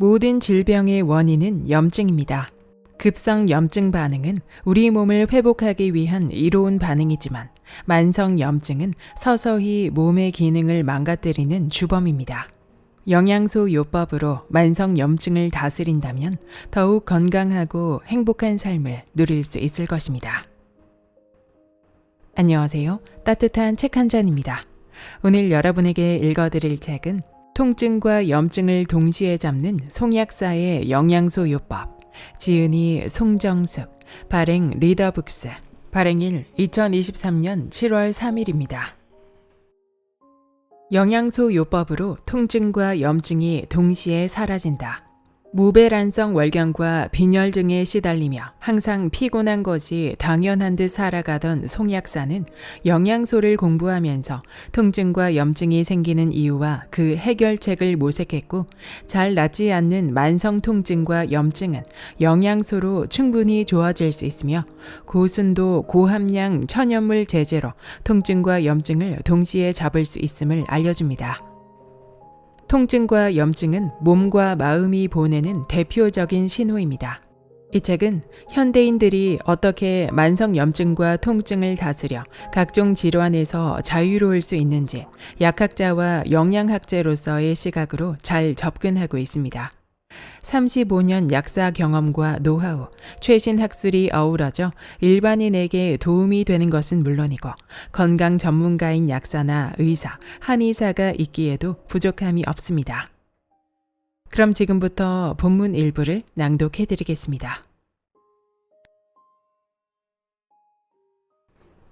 모든 질병의 원인은 염증입니다. 급성 염증 반응은 우리 몸을 회복하기 위한 이로운 반응이지만 만성 염증은 서서히 몸의 기능을 망가뜨리는 주범입니다. 영양소 요법으로 만성 염증을 다스린다면 더욱 건강하고 행복한 삶을 누릴 수 있을 것입니다. 안녕하세요. 따뜻한 책 한 잔입니다. 오늘 여러분에게 읽어드릴 책은 통증과 염증을 동시에 잡는 송약사의 영양소 요법. 지은이 송정숙, 발행 리더북스, 발행일 2023년 7월 3일입니다. 영양소 요법으로 통증과 염증이 동시에 사라진다. 무배란성 월경과 빈혈 등에 시달리며 항상 피곤한 것이 당연한 듯 살아가던 송약사는 영양소를 공부하면서 통증과 염증이 생기는 이유와 그 해결책을 모색했고 잘 낫지 않는 만성 통증과 염증은 영양소로 충분히 좋아질 수 있으며 고순도 고함량 천연물 제제로 통증과 염증을 동시에 잡을 수 있음을 알려줍니다. 통증과 염증은 몸과 마음이 보내는 대표적인 신호입니다. 이 책은 현대인들이 어떻게 만성 염증과 통증을 다스려 각종 질환에서 자유로울 수 있는지 약학자와 영양학자로서의 시각으로 잘 접근하고 있습니다. 35년 약사 경험과 노하우, 최신 학술이 어우러져 일반인에게 도움이 되는 것은 물론이고 건강 전문가인 약사나 의사, 한의사가 있기에도 부족함이 없습니다. 그럼 지금부터 본문 일부를 낭독해 드리겠습니다.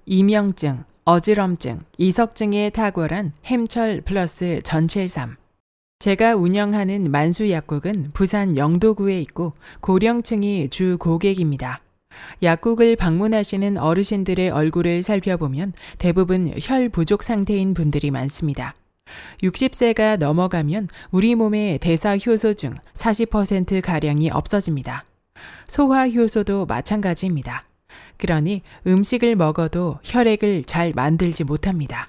이명증, 어지럼증, 이석증에 탁월한 햄철 플러스 전칠삼 제가 운영하는 만수 약국은 부산 영도구에 있고 고령층이 주 고객입니다. 약국을 방문하시는 어르신들의 얼굴을 살펴보면 대부분 혈 부족 상태인 분들이 많습니다. 60세가 넘어가면 우리 몸의 대사 효소 중 40%가량이 없어집니다. 소화 효소도 마찬가지입니다. 그러니 음식을 먹어도 혈액을 잘 만들지 못합니다.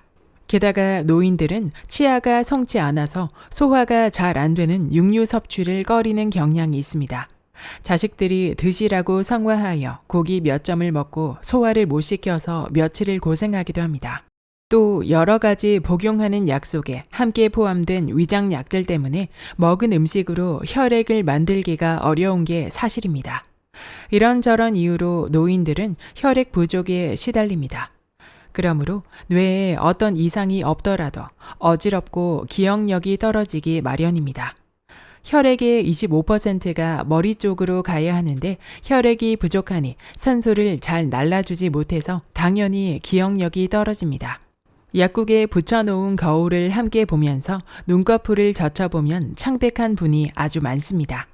게다가 노인들은 치아가 성치 않아서 소화가 잘 안 되는 육류 섭취를 꺼리는 경향이 있습니다. 자식들이 드시라고 성화하여 고기 몇 점을 먹고 소화를 못 시켜서 며칠을 고생하기도 합니다. 또 여러 가지 복용하는 약 속에 함께 포함된 위장약들 때문에 먹은 음식으로 혈액을 만들기가 어려운 게 사실입니다. 이런저런 이유로 노인들은 혈액 부족에 시달립니다. 그러므로 뇌에 어떤 이상이 없더라도 어지럽고 기억력이 떨어지기 마련입니다. 혈액의 25%가 머리 쪽으로 가야 하는데 혈액이 부족하니 산소를 잘 날라주지 못해서 당연히 기억력이 떨어집니다. 약국에 붙여놓은 거울을 함께 보면서 눈꺼풀을 젖혀보면 창백한 분이 아주 많습니다.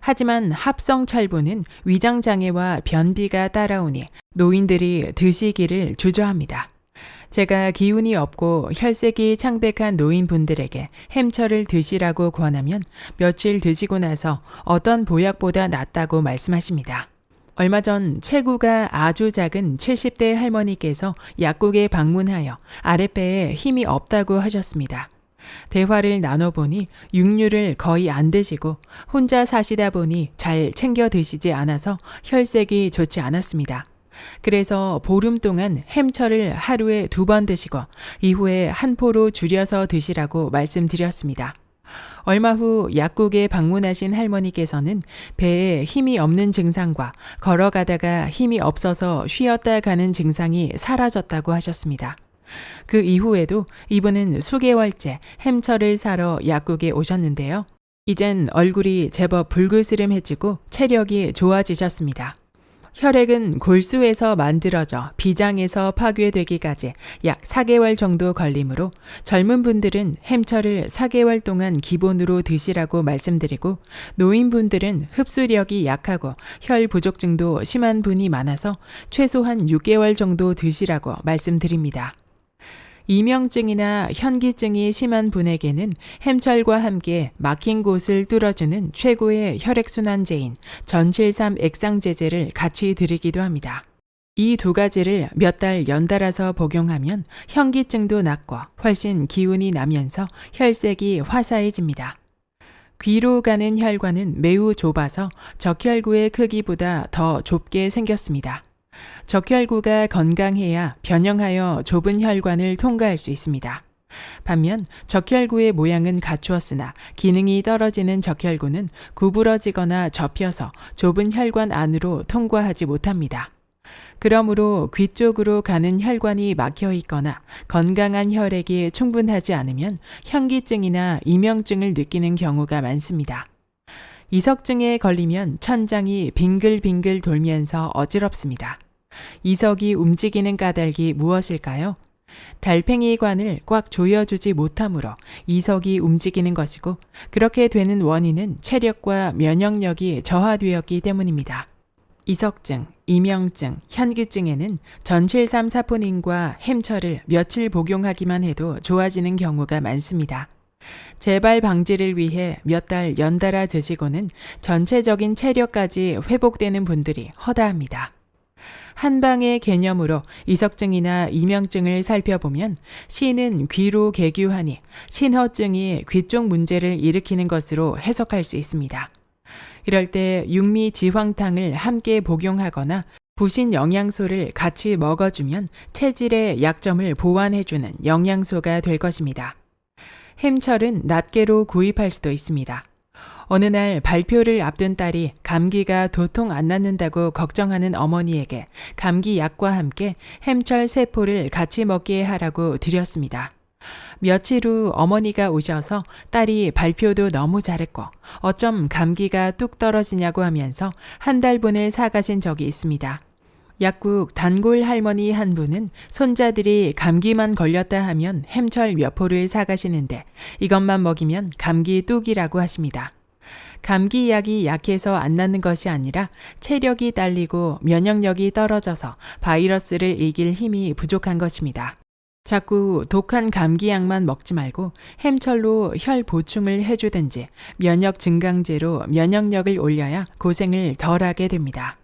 하지만 합성 철분은 위장 장애와 변비가 따라오니 노인들이 드시기를 주저합니다. 제가 기운이 없고 혈색이 창백한 노인분들에게 햄철을 드시라고 권하면 며칠 드시고 나서 어떤 보약보다 낫다고 말씀하십니다. 얼마 전 체구가 아주 작은 70대 할머니께서 약국에 방문하여 아랫배에 힘이 없다고 하셨습니다. 대화를 나눠보니 육류를 거의 안 드시고 혼자 사시다 보니 잘 챙겨 드시지 않아서 혈색이 좋지 않았습니다. 그래서 보름 동안 햄철을 하루에 두 번 드시고 이후에 한 포로 줄여서 드시라고 말씀드렸습니다. 얼마 후 약국에 방문하신 할머니께서는 배에 힘이 없는 증상과 걸어가다가 힘이 없어서 쉬었다 가는 증상이 사라졌다고 하셨습니다. 그 이후에도 이분은 수개월째 햄철을 사러 약국에 오셨는데요. 이젠 얼굴이 제법 불그스름해지고 체력이 좋아지셨습니다. 혈액은 골수에서 만들어져 비장에서 파괴되기까지 약 4개월 정도 걸리므로 젊은 분들은 햄철을 4개월 동안 기본으로 드시라고 말씀드리고 노인분들은 흡수력이 약하고 혈 부족증도 심한 분이 많아서 최소한 6개월 정도 드시라고 말씀드립니다. 이명증이나 현기증이 심한 분에게는 햄철과 함께 막힌 곳을 뚫어주는 최고의 혈액순환제인 전칠삼 액상제제를 같이 드리기도 합니다. 이 두 가지를 몇 달 연달아서 복용하면 현기증도 낫고 훨씬 기운이 나면서 혈색이 화사해집니다. 귀로 가는 혈관은 매우 좁아서 적혈구의 크기보다 더 좁게 생겼습니다. 적혈구가 건강해야 변형하여 좁은 혈관을 통과할 수 있습니다. 반면 적혈구의 모양은 갖추었으나 기능이 떨어지는 적혈구는 구부러지거나 접혀서 좁은 혈관 안으로 통과하지 못합니다. 그러므로 귀 쪽으로 가는 혈관이 막혀 있거나 건강한 혈액이 충분하지 않으면 현기증이나 이명증을 느끼는 경우가 많습니다. 이석증에 걸리면 천장이 빙글빙글 돌면서 어지럽습니다. 이석이 움직이는 까닭이 무엇일까요? 달팽이 관을 꽉 조여주지 못하므로 이석이 움직이는 것이고 그렇게 되는 원인은 체력과 면역력이 저하되었기 때문입니다. 이석증, 이명증, 현기증에는 전칠삼 사포닌과 햄철을 며칠 복용하기만 해도 좋아지는 경우가 많습니다. 재발 방지를 위해 몇 달 연달아 드시고는 전체적인 체력까지 회복되는 분들이 허다합니다. 한방의 개념으로 이석증이나 이명증을 살펴보면 시는 귀로 개규하니 신허증이 귀 쪽 문제를 일으키는 것으로 해석할 수 있습니다. 이럴 때 육미 지황탕을 함께 복용하거나 부신 영양소를 같이 먹어주면 체질의 약점을 보완해주는 영양소가 될 것입니다. 햄철은 낱개로 구입할 수도 있습니다. 어느 날 발표를 앞둔 딸이 감기가 도통 안 낫는다고 걱정하는 어머니에게 감기 약과 함께 햄철 세포를 같이 먹게 하라고 드렸습니다. 며칠 후 어머니가 오셔서 딸이 발표도 너무 잘했고 어쩜 감기가 뚝 떨어지냐고 하면서 한 달분을 사가신 적이 있습니다. 약국 단골 할머니 한 분은 손자들이 감기만 걸렸다 하면 햄철 몇 포를 사가시는데 이것만 먹이면 감기 뚝이라고 하십니다. 감기 약이 약해서 안 낫는 것이 아니라 체력이 딸리고 면역력이 떨어져서 바이러스를 이길 힘이 부족한 것입니다. 자꾸 독한 감기약만 먹지 말고 햄철로 혈 보충을 해주든지 면역 증강제로 면역력을 올려야 고생을 덜 하게 됩니다.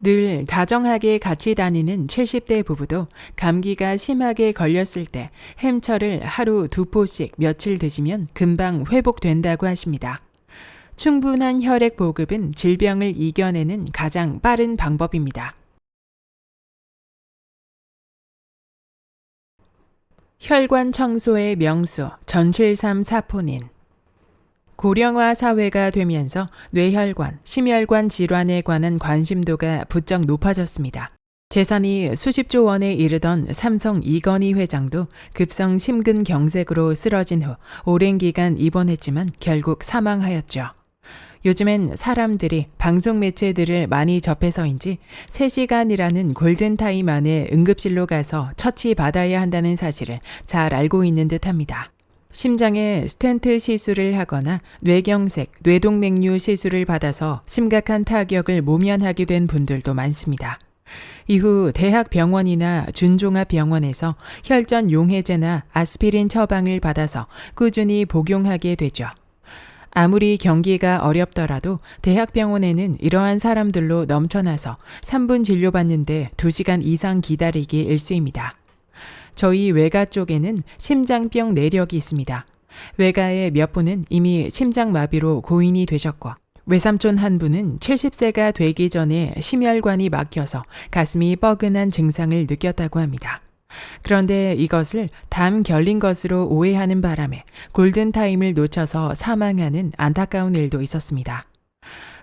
늘 다정하게 같이 다니는 70대 부부도 감기가 심하게 걸렸을 때 햄철을 하루 두 포씩 며칠 드시면 금방 회복된다고 하십니다. 충분한 혈액 보급은 질병을 이겨내는 가장 빠른 방법입니다. 혈관 청소의 명수 전칠삼 사포닌 고령화 사회가 되면서 뇌혈관, 심혈관 질환에 관한 관심도가 부쩍 높아졌습니다. 재산이 수십조 원에 이르던 삼성 이건희 회장도 급성 심근경색으로 쓰러진 후 오랜 기간 입원했지만 결국 사망하였죠. 요즘엔 사람들이 방송 매체들을 많이 접해서인지 3시간이라는 골든타임 안에 응급실로 가서 처치 받아야 한다는 사실을 잘 알고 있는 듯 합니다. 심장에 스텐트 시술을 하거나 뇌경색, 뇌동맥류 시술을 받아서 심각한 타격을 모면하게 된 분들도 많습니다. 이후 대학병원이나 준종합병원에서 혈전 용해제나 아스피린 처방을 받아서 꾸준히 복용하게 되죠. 아무리 경기가 어렵더라도 대학병원에는 이러한 사람들로 넘쳐나서 3분 진료받는데 2시간 이상 기다리기 일쑤입니다. 저희 외가 쪽에는 심장병 내력이 있습니다. 외가의 몇 분은 이미 심장마비로 고인이 되셨고 외삼촌 한 분은 70세가 되기 전에 심혈관이 막혀서 가슴이 뻐근한 증상을 느꼈다고 합니다. 그런데 이것을 담 결린 것으로 오해하는 바람에 골든타임을 놓쳐서 사망하는 안타까운 일도 있었습니다.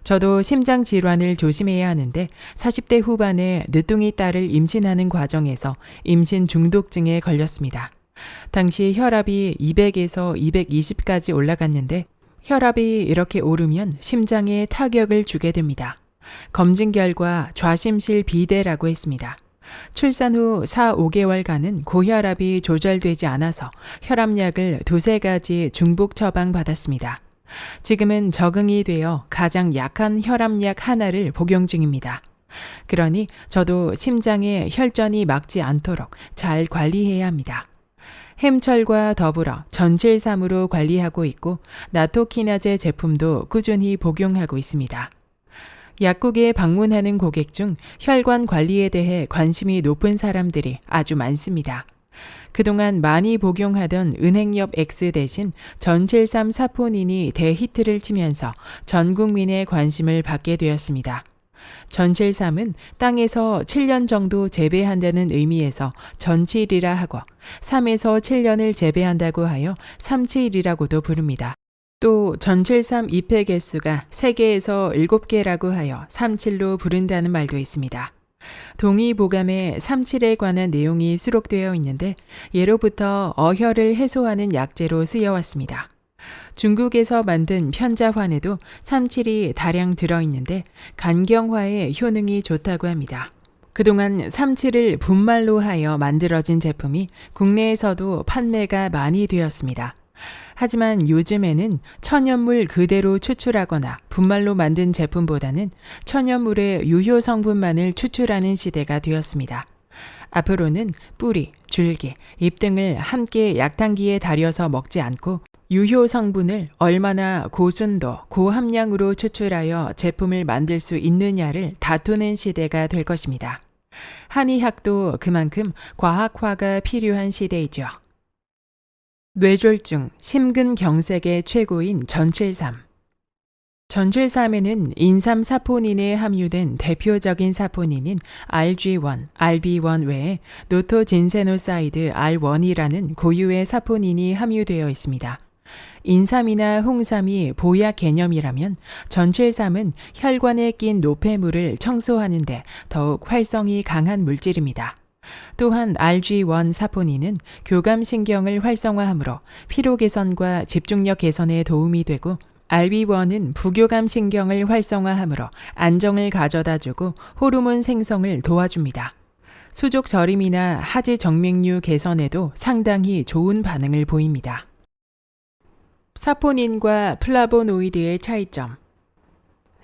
저도 심장 질환을 조심해야 하는데 40대 후반에 늦둥이 딸을 임신하는 과정에서 임신 중독증에 걸렸습니다. 당시 혈압이 200에서 220까지 올라갔는데 혈압이 이렇게 오르면 심장에 타격을 주게 됩니다. 검진 결과 좌심실 비대라고 했습니다. 출산 후 4, 5개월간은 고혈압이 조절되지 않아서 혈압약을 두세 가지 중복 처방 받았습니다. 지금은 적응이 되어 가장 약한 혈압약 하나를 복용 중입니다. 그러니 저도 심장에 혈전이 막지 않도록 잘 관리해야 합니다. 햄철과 더불어 전칠삼으로 관리하고 있고 나토키나제 제품도 꾸준히 복용하고 있습니다. 약국에 방문하는 고객 중 혈관 관리에 대해 관심이 높은 사람들이 아주 많습니다. 그동안 많이 복용하던 은행엽 X 대신 전칠삼 사포닌이 대히트를 치면서 전 국민의 관심을 받게 되었습니다. 전칠삼은 땅에서 7년 정도 재배한다는 의미에서 전칠이라 하고 3에서 7년을 재배한다고 하여 삼칠이라고도 부릅니다. 또 전칠삼 잎의 개수가 3개에서 7개라고 하여 삼칠로 부른다는 말도 있습니다. 동의보감에 삼칠에 관한 내용이 수록되어 있는데 예로부터 어혈을 해소하는 약재로 쓰여왔습니다. 중국에서 만든 편자환에도 삼칠이 다량 들어있는데 간경화에 효능이 좋다고 합니다. 그동안 삼칠을 분말로 하여 만들어진 제품이 국내에서도 판매가 많이 되었습니다. 하지만 요즘에는 천연물 그대로 추출하거나 분말로 만든 제품보다는 천연물의 유효 성분만을 추출하는 시대가 되었습니다. 앞으로는 뿌리, 줄기, 잎 등을 함께 약탕기에 달여서 먹지 않고 유효 성분을 얼마나 고순도, 고함량으로 추출하여 제품을 만들 수 있느냐를 다투는 시대가 될 것입니다. 한의학도 그만큼 과학화가 필요한 시대이죠. 뇌졸중, 심근경색의 최고인 전칠삼. 전칠삼에는 인삼 사포닌에 함유된 대표적인 사포닌인 RG1, RB1 외에 노토진세노사이드 R1이라는 고유의 사포닌이 함유되어 있습니다. 인삼이나 홍삼이 보약 개념이라면 전칠삼은 혈관에 낀 노폐물을 청소하는데 더욱 활성이 강한 물질입니다. 또한 RG1 사포닌은 교감신경을 활성화하므로 피로 개선과 집중력 개선에 도움이 되고 RB1은 부교감 신경을 활성화하므로 안정을 가져다 주고 호르몬 생성을 도와줍니다. 수족 저림이나 하지 정맥류 개선에도 상당히 좋은 반응을 보입니다. 사포닌과 플라보노이드의 차이점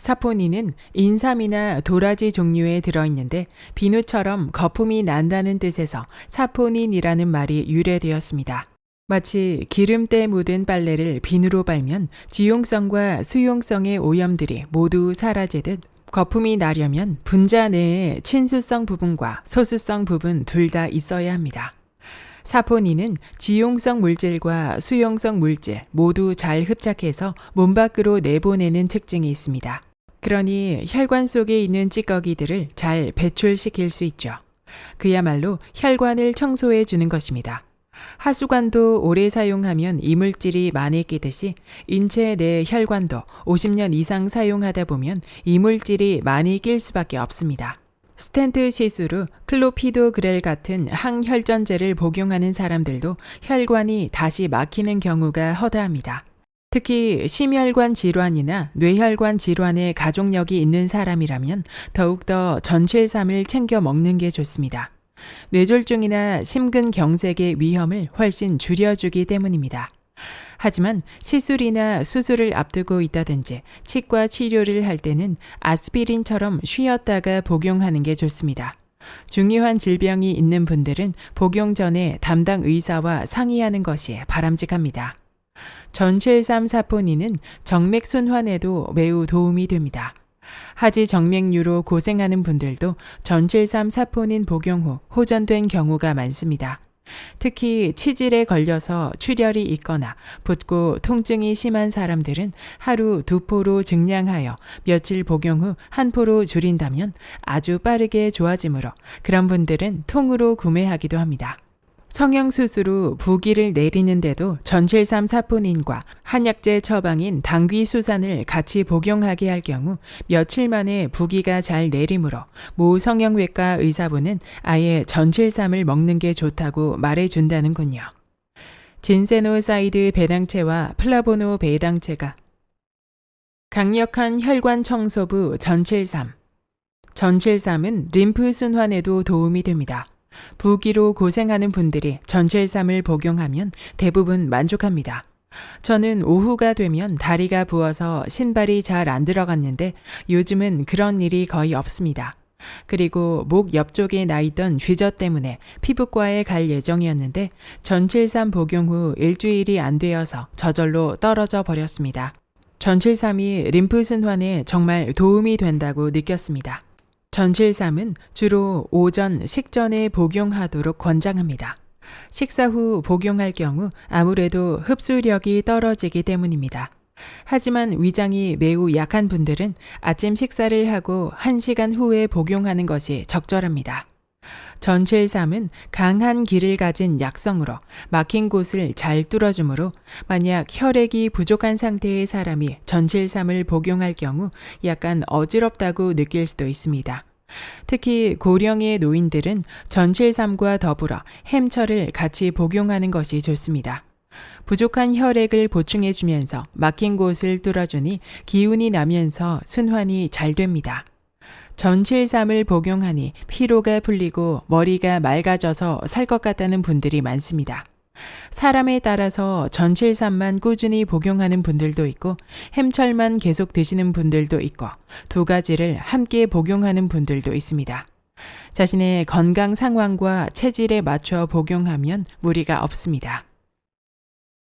사포닌은 인삼이나 도라지 종류에 들어있는데 비누처럼 거품이 난다는 뜻에서 사포닌이라는 말이 유래되었습니다. 마치 기름때 묻은 빨래를 비누로 빨면 지용성과 수용성의 오염들이 모두 사라지듯 거품이 나려면 분자 내에 친수성 부분과 소수성 부분 둘 다 있어야 합니다. 사포닌은 지용성 물질과 수용성 물질 모두 잘 흡착해서 몸 밖으로 내보내는 특징이 있습니다. 그러니 혈관 속에 있는 찌꺼기들을 잘 배출시킬 수 있죠. 그야말로 혈관을 청소해 주는 것입니다. 하수관도 오래 사용하면 이물질이 많이 끼듯이 인체 내 혈관도 50년 이상 사용하다 보면 이물질이 많이 낄 수밖에 없습니다. 스텐트 시술 후 클로피도그렐 같은 항혈전제를 복용하는 사람들도 혈관이 다시 막히는 경우가 허다합니다. 특히 심혈관 질환이나 뇌혈관 질환의 가족력이 있는 사람이라면 더욱더 전칠삼을 챙겨 먹는 게 좋습니다. 뇌졸중이나 심근경색의 위험을 훨씬 줄여주기 때문입니다. 하지만 시술이나 수술을 앞두고 있다든지 치과 치료를 할 때는 아스피린처럼 쉬었다가 복용하는 게 좋습니다. 중요한 질병이 있는 분들은 복용 전에 담당 의사와 상의하는 것이 바람직합니다. 전칠삼 사포닌은 정맥 순환에도 매우 도움이 됩니다. 하지 정맥류로 고생하는 분들도 전칠삼 사포닌 복용 후 호전된 경우가 많습니다. 특히 치질에 걸려서 출혈이 있거나 붓고 통증이 심한 사람들은 하루 두 포로 증량하여 며칠 복용 후 한 포로 줄인다면 아주 빠르게 좋아지므로 그런 분들은 통으로 구매하기도 합니다. 성형수술 후 부기를 내리는데도 전칠삼 사포닌과 한약재 처방인 당귀수산을 같이 복용하게 할 경우 며칠 만에 부기가 잘 내리므로 모 성형외과 의사분은 아예 전칠삼을 먹는 게 좋다고 말해준다는군요. 진세노사이드 배당체와 플라보노 배당체가 강력한 혈관 청소부 전칠삼 전칠삼은 림프 순환에도 도움이 됩니다. 부기로 고생하는 분들이 전철삼을 복용하면 대부분 만족합니다. 저는 오후가 되면 다리가 부어서 신발이 잘 안 들어갔는데 요즘은 그런 일이 거의 없습니다. 그리고 목 옆쪽에 나 있던 쥐저 때문에 피부과에 갈 예정이었는데 전칠삼 복용 후 일주일이 안 되어서 저절로 떨어져 버렸습니다. 전칠삼이 림프 순환에 정말 도움이 된다고 느꼈습니다. 전칠삼은 주로 오전 식전에 복용하도록 권장합니다. 식사 후 복용할 경우 아무래도 흡수력이 떨어지기 때문입니다. 하지만 위장이 매우 약한 분들은 아침 식사를 하고 1시간 후에 복용하는 것이 적절합니다. 전칠삼은 강한 기를 가진 약성으로 막힌 곳을 잘 뚫어주므로 만약 혈액이 부족한 상태의 사람이 전칠삼을 복용할 경우 약간 어지럽다고 느낄 수도 있습니다. 특히 고령의 노인들은 전칠삼과 더불어 햄철을 같이 복용하는 것이 좋습니다. 부족한 혈액을 보충해주면서 막힌 곳을 뚫어주니 기운이 나면서 순환이 잘 됩니다. 전칠삼을 복용하니 피로가 풀리고 머리가 맑아져서 살 것 같다는 분들이 많습니다. 사람에 따라서 전칠삼만 꾸준히 복용하는 분들도 있고 햄철만 계속 드시는 분들도 있고 두 가지를 함께 복용하는 분들도 있습니다. 자신의 건강 상황과 체질에 맞춰 복용하면 무리가 없습니다.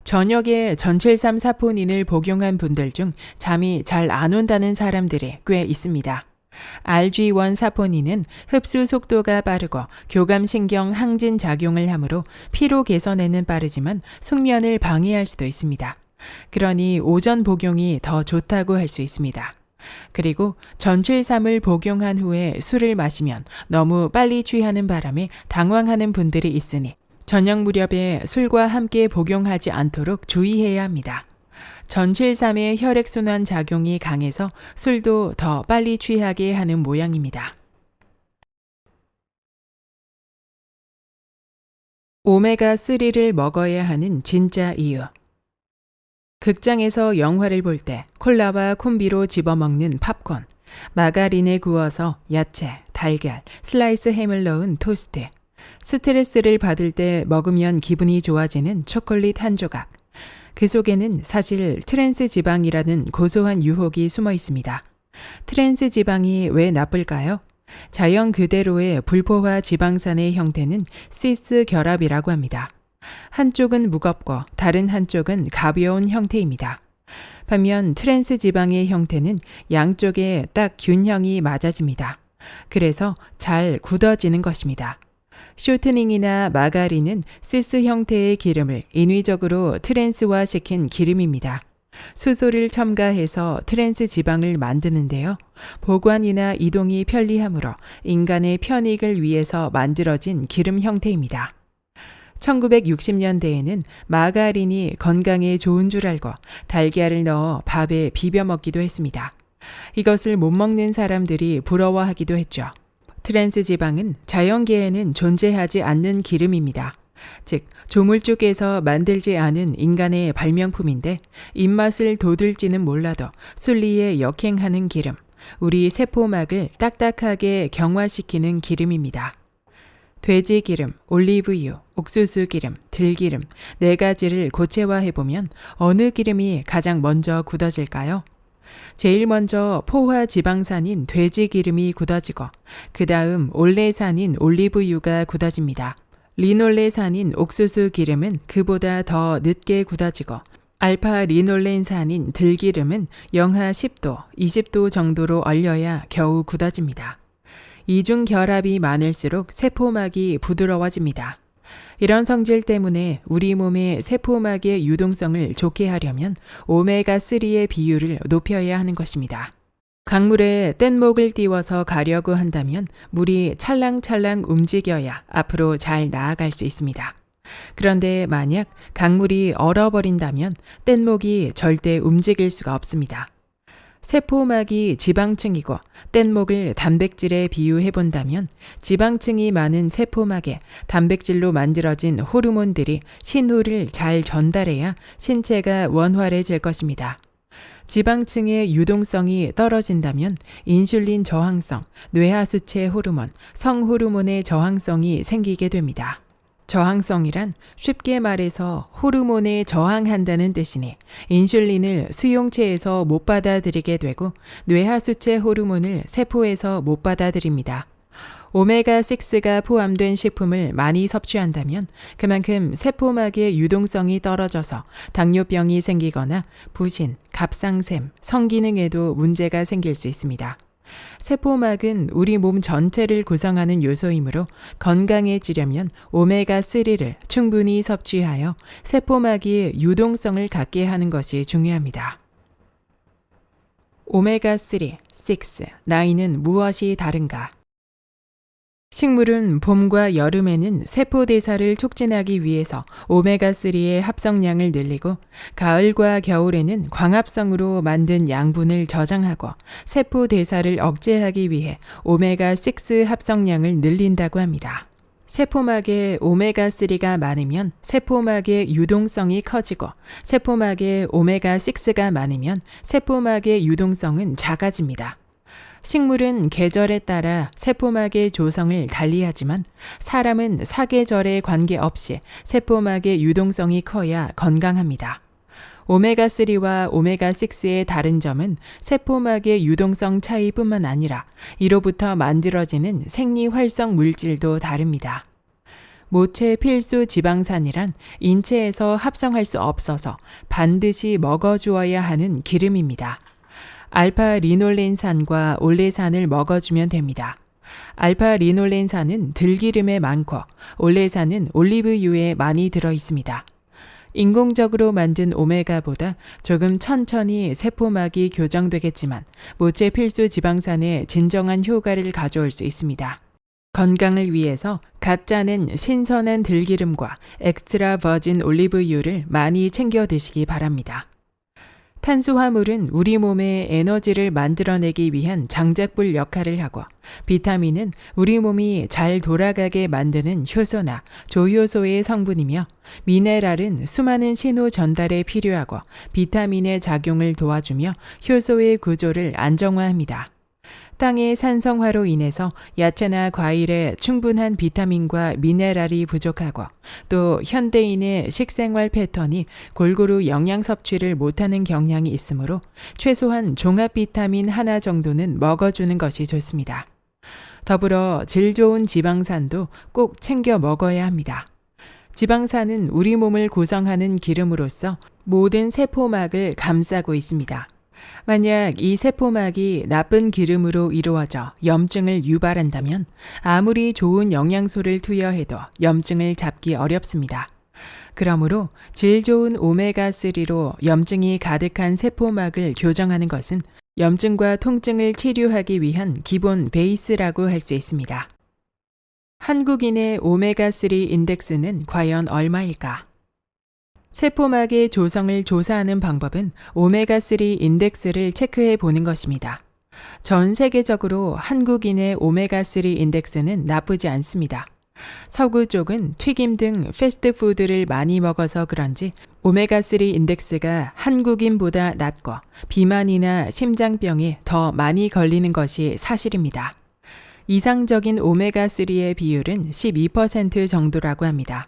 저녁에 전칠삼 사포닌을 복용한 분들 중 잠이 잘 안 온다는 사람들이 꽤 있습니다. RG1 사포닌은 흡수 속도가 빠르고 교감신경 항진 작용을 하므로 피로 개선에는 빠르지만 숙면을 방해할 수도 있습니다. 그러니 오전 복용이 더 좋다고 할 수 있습니다. 그리고 전칠삼을 복용한 후에 술을 마시면 너무 빨리 취하는 바람에 당황하는 분들이 있으니 저녁 무렵에 술과 함께 복용하지 않도록 주의해야 합니다. 전칠삼의 혈액순환 작용이 강해서 술도 더 빨리 취하게 하는 모양입니다. 오메가3를 먹어야 하는 진짜 이유. 극장에서 영화를 볼 때 콜라와 콤비로 집어먹는 팝콘, 마가린에 구워서 야채, 달걀, 슬라이스 햄을 넣은 토스트, 스트레스를 받을 때 먹으면 기분이 좋아지는 초콜릿 한 조각, 그 속에는 사실 트랜스 지방이라는 고소한 유혹이 숨어 있습니다. 트랜스 지방이 왜 나쁠까요? 자연 그대로의 불포화 지방산의 형태는 시스 결합이라고 합니다. 한쪽은 무겁고 다른 한쪽은 가벼운 형태입니다. 반면 트랜스 지방의 형태는 양쪽에 딱 균형이 맞아집니다. 그래서 잘 굳어지는 것입니다. 쇼트닝이나 마가린은 시스 형태의 기름을 인위적으로 트랜스화 시킨 기름입니다. 수소를 첨가해서 트랜스 지방을 만드는데요. 보관이나 이동이 편리하므로 인간의 편익을 위해서 만들어진 기름 형태입니다. 1960년대에는 마가린이 건강에 좋은 줄 알고 달걀을 넣어 밥에 비벼 먹기도 했습니다. 이것을 못 먹는 사람들이 부러워하기도 했죠. 트랜스 지방은 자연계에는 존재하지 않는 기름입니다. 즉, 조물쭉에서 만들지 않은 인간의 발명품인데 입맛을 돋을지는 몰라도 순리에 역행하는 기름, 우리 세포막을 딱딱하게 경화시키는 기름입니다. 돼지 기름, 올리브유, 옥수수 기름, 들기름 네 가지를 고체화해 보면 어느 기름이 가장 먼저 굳어질까요? 제일 먼저 포화 지방산인 돼지 기름이 굳어지고 그 다음 올레산인 올리브유가 굳어집니다. 리놀레산인 옥수수 기름은 그보다 더 늦게 굳어지고 알파 리놀렌산인 들기름은 영하 10도, 20도 정도로 얼려야 겨우 굳어집니다. 이중 결합이 많을수록 세포막이 부드러워집니다. 이런 성질 때문에 우리 몸의 세포막의 유동성을 좋게 하려면 오메가3의 비율을 높여야 하는 것입니다. 강물에 뗏목을 띄워서 가려고 한다면 물이 찰랑찰랑 움직여야 앞으로 잘 나아갈 수 있습니다. 그런데 만약 강물이 얼어버린다면 뗏목이 절대 움직일 수가 없습니다. 세포막이 지방층이고 뗏목을 단백질에 비유해 본다면 지방층이 많은 세포막에 단백질로 만들어진 호르몬들이 신호를 잘 전달해야 신체가 원활해질 것입니다. 지방층의 유동성이 떨어진다면 인슐린 저항성, 뇌하수체 호르몬, 성호르몬의 저항성이 생기게 됩니다. 저항성이란 쉽게 말해서 호르몬에 저항한다는 뜻이니 인슐린을 수용체에서 못 받아들이게 되고 뇌하수체 호르몬을 세포에서 못 받아들입니다. 오메가6가 포함된 식품을 많이 섭취한다면 그만큼 세포막의 유동성이 떨어져서 당뇨병이 생기거나 부신, 갑상샘, 성기능에도 문제가 생길 수 있습니다. 세포막은 우리 몸 전체를 구성하는 요소이므로 건강해지려면 오메가3를 충분히 섭취하여 세포막이 유동성을 갖게 하는 것이 중요합니다. 오메가3, 6, 9는 무엇이 다른가? 식물은 봄과 여름에는 세포 대사를 촉진하기 위해서 오메가3의 합성량을 늘리고 가을과 겨울에는 광합성으로 만든 양분을 저장하고 세포 대사를 억제하기 위해 오메가6 합성량을 늘린다고 합니다. 세포막에 오메가3가 많으면 세포막의 유동성이 커지고 세포막에 오메가6가 많으면 세포막의 유동성은 작아집니다. 식물은 계절에 따라 세포막의 조성을 달리하지만 사람은 사계절에 관계없이 세포막의 유동성이 커야 건강합니다. 오메가3와 오메가6의 다른 점은 세포막의 유동성 차이뿐만 아니라 이로부터 만들어지는 생리 활성 물질도 다릅니다. 모체 필수 지방산이란 인체에서 합성할 수 없어서 반드시 먹어주어야 하는 기름입니다. 알파 리놀렌산과 올레산을 먹어주면 됩니다. 알파 리놀렌산은 들기름에 많고 올레산은 올리브유에 많이 들어 있습니다. 인공적으로 만든 오메가보다 조금 천천히 세포막이 교정되겠지만 모체 필수 지방산의 진정한 효과를 가져올 수 있습니다. 건강을 위해서 가짜는 신선한 들기름과 엑스트라 버진 올리브유를 많이 챙겨 드시기 바랍니다. 탄수화물은 우리 몸에 에너지를 만들어내기 위한 장작불 역할을 하고 비타민은 우리 몸이 잘 돌아가게 만드는 효소나 조효소의 성분이며 미네랄은 수많은 신호 전달에 필요하고 비타민의 작용을 도와주며 효소의 구조를 안정화합니다. 땅의 산성화로 인해서 야채나 과일에 충분한 비타민과 미네랄이 부족하고 또 현대인의 식생활 패턴이 골고루 영양 섭취를 못하는 경향이 있으므로 최소한 종합 비타민 하나 정도는 먹어주는 것이 좋습니다. 더불어 질 좋은 지방산도 꼭 챙겨 먹어야 합니다. 지방산은 우리 몸을 구성하는 기름으로서 모든 세포막을 감싸고 있습니다. 만약 이 세포막이 나쁜 기름으로 이루어져 염증을 유발한다면 아무리 좋은 영양소를 투여해도 염증을 잡기 어렵습니다. 그러므로 질 좋은 오메가3로 염증이 가득한 세포막을 교정하는 것은 염증과 통증을 치료하기 위한 기본 베이스라고 할 수 있습니다. 한국인의 오메가3 인덱스는 과연 얼마일까? 세포막의 조성을 조사하는 방법은 오메가3 인덱스를 체크해 보는 것입니다. 전 세계적으로 한국인의 오메가3 인덱스는 나쁘지 않습니다. 서구 쪽은 튀김 등 패스트푸드를 많이 먹어서 그런지 오메가3 인덱스가 한국인보다 낮고 비만이나 심장병에 더 많이 걸리는 것이 사실입니다. 이상적인 오메가3의 비율은 12% 정도라고 합니다.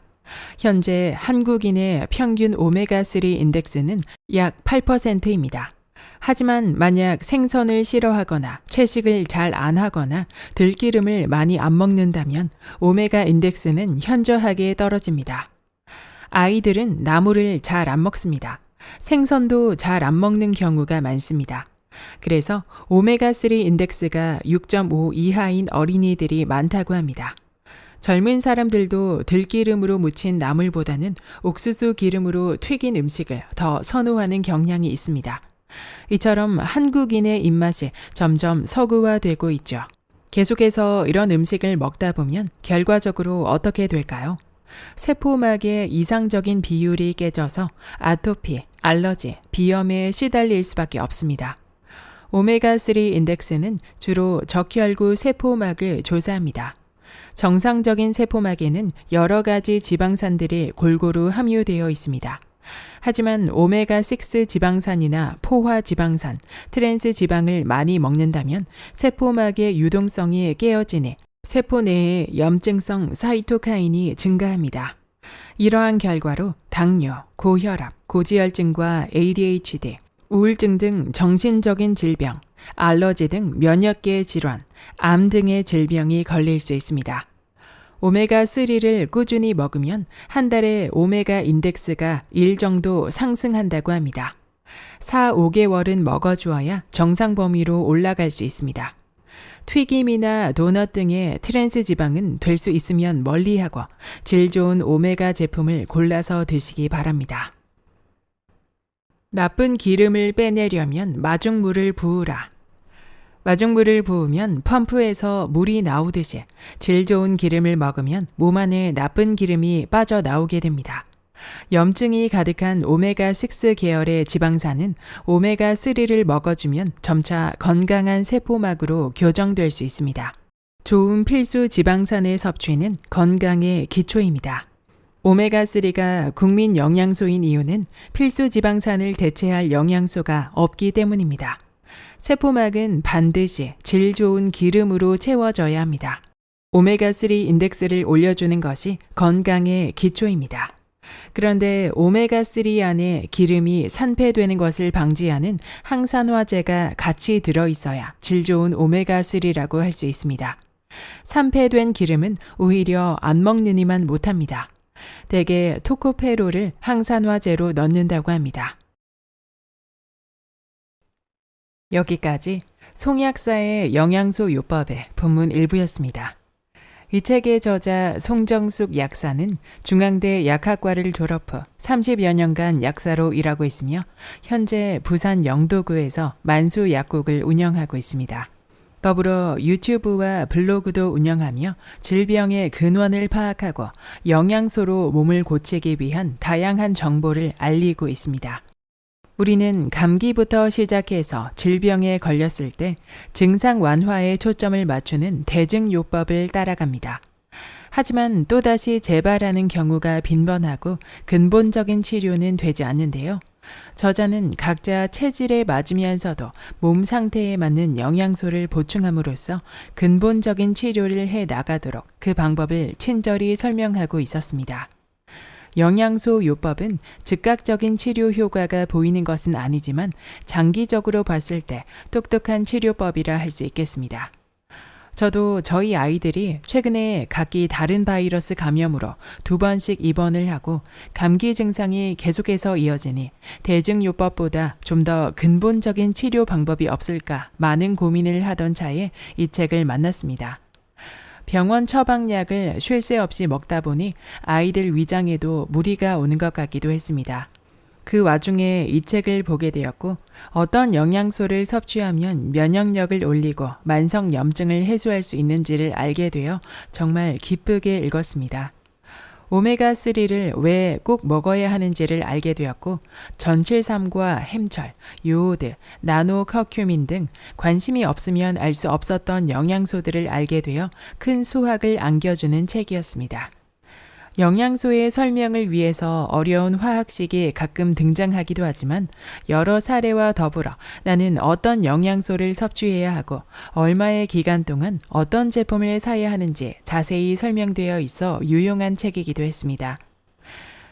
현재 한국인의 평균 오메가3 인덱스는 약 8%입니다. 하지만 만약 생선을 싫어하거나 채식을 잘 안 하거나 들기름을 많이 안 먹는다면 오메가 인덱스는 현저하게 떨어집니다. 아이들은 나물을 잘 안 먹습니다. 생선도 잘 안 먹는 경우가 많습니다. 그래서 오메가3 인덱스가 6.5 이하인 어린이들이 많다고 합니다. 젊은 사람들도 들기름으로 무친 나물보다는 옥수수 기름으로 튀긴 음식을 더 선호하는 경향이 있습니다. 이처럼 한국인의 입맛이 점점 서구화되고 있죠. 계속해서 이런 음식을 먹다 보면 결과적으로 어떻게 될까요? 세포막의 이상적인 비율이 깨져서 아토피, 알러지, 비염에 시달릴 수밖에 없습니다. 오메가3 인덱스는 주로 적혈구 세포막을 조사합니다. 정상적인 세포막에는 여러 가지 지방산들이 골고루 함유되어 있습니다. 하지만 오메가6 지방산이나 포화 지방산, 트랜스 지방을 많이 먹는다면 세포막의 유동성이 깨어지니 세포 내에 염증성 사이토카인이 증가합니다. 이러한 결과로 당뇨, 고혈압, 고지혈증과 ADHD, 우울증 등 정신적인 질병, 알러지 등 면역계 질환, 암 등의 질병이 걸릴 수 있습니다. 오메가3를 꾸준히 먹으면 한 달에 오메가 인덱스가 1 정도 상승한다고 합니다. 4, 5개월은 먹어주어야 정상 범위로 올라갈 수 있습니다. 튀김이나 도넛 등의 트랜스 지방은 될 수 있으면 멀리하고 질 좋은 오메가 제품을 골라서 드시기 바랍니다. 나쁜 기름을 빼내려면 마중물을 부으라. 마중물을 부으면 펌프에서 물이 나오듯이 질 좋은 기름을 먹으면 몸 안에 나쁜 기름이 빠져나오게 됩니다. 염증이 가득한 오메가6 계열의 지방산은 오메가3를 먹어주면 점차 건강한 세포막으로 교정될 수 있습니다. 좋은 필수 지방산의 섭취는 건강의 기초입니다. 오메가3가 국민 영양소인 이유는 필수 지방산을 대체할 영양소가 없기 때문입니다. 세포막은 반드시 질 좋은 기름으로 채워져야 합니다. 오메가3 인덱스를 올려주는 것이 건강의 기초입니다. 그런데 오메가3 안에 기름이 산패되는 것을 방지하는 항산화제가 같이 들어 있어야 질 좋은 오메가3라고 할 수 있습니다. 산패된 기름은 오히려 안 먹느니만 못합니다. 대개 토코페로를 항산화제로 넣는다고 합니다. 여기까지 송약사의 영양소 요법의 본문 일부였습니다. 이 책의 저자 송정숙 약사는 중앙대 약학과를 졸업 후 30여 년간 약사로 일하고 있으며 현재 부산 영도구에서 만수 약국을 운영하고 있습니다. 더불어 유튜브와 블로그도 운영하며 질병의 근원을 파악하고 영양소로 몸을 고치기 위한 다양한 정보를 알리고 있습니다. 우리는 감기부터 시작해서 질병에 걸렸을 때 증상 완화에 초점을 맞추는 대증요법을 따라갑니다. 하지만 또다시 재발하는 경우가 빈번하고 근본적인 치료는 되지 않는데요. 저자는 각자 체질에 맞으면서도 몸 상태에 맞는 영양소를 보충함으로써 근본적인 치료를 해 나가도록 그 방법을 친절히 설명하고 있었습니다. 영양소 요법은 즉각적인 치료 효과가 보이는 것은 아니지만 장기적으로 봤을 때 똑똑한 치료법이라 할 수 있겠습니다. 저도 저희 아이들이 최근에 각기 다른 바이러스 감염으로 두 번씩 입원을 하고 감기 증상이 계속해서 이어지니 대증요법보다 좀 더 근본적인 치료 방법이 없을까 많은 고민을 하던 차에 이 책을 만났습니다. 병원 처방약을 쉴 새 없이 먹다 보니 아이들 위장에도 무리가 오는 것 같기도 했습니다. 그 와중에 이 책을 보게 되었고 어떤 영양소를 섭취하면 면역력을 올리고 만성 염증을 해소할 수 있는지를 알게 되어 정말 기쁘게 읽었습니다. 오메가3를 왜 꼭 먹어야 하는지를 알게 되었고 전칠삼과 햄철, 요오드, 나노커큐민 등 관심이 없으면 알 수 없었던 영양소들을 알게 되어 큰 수확을 안겨주는 책이었습니다. 영양소의 설명을 위해서 어려운 화학식이 가끔 등장하기도 하지만 여러 사례와 더불어 나는 어떤 영양소를 섭취해야 하고 얼마의 기간 동안 어떤 제품을 사야 하는지 자세히 설명되어 있어 유용한 책이기도 했습니다.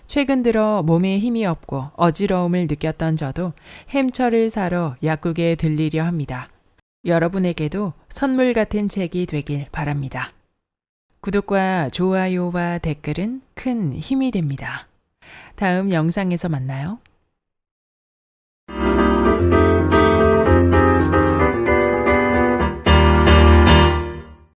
최근 들어 몸에 힘이 없고 어지러움을 느꼈던 저도 햄철을 사러 약국에 들리려 합니다. 여러분에게도 선물 같은 책이 되길 바랍니다. 구독과 좋아요와 댓글은 큰 힘이 됩니다. 다음 영상에서 만나요.